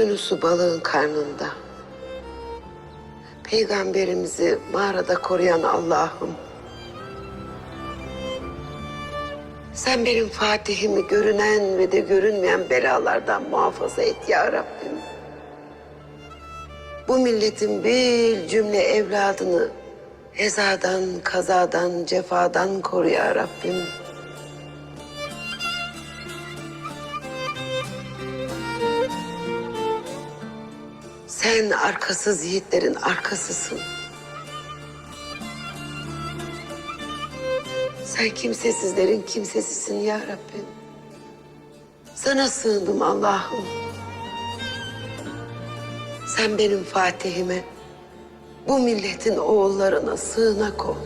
Yunus'u balığın karnında. Peygamberimizi mağarada koruyan Allah'ım. Sen benim Fatih'imi görünen ve de görünmeyen belalardan muhafaza et ya Rabbim. Bu milletin bir cümle evladını ezadan, kazadan, cefadan koru ya Rabbim. Sen arkasız yiğitlerin arkasısın. Sen kimsesizlerin kimsesisin ya Rabbim. Sana sığındım Allah'ım. Sen benim Fatih'ime, bu milletin oğullarına sığınak ol.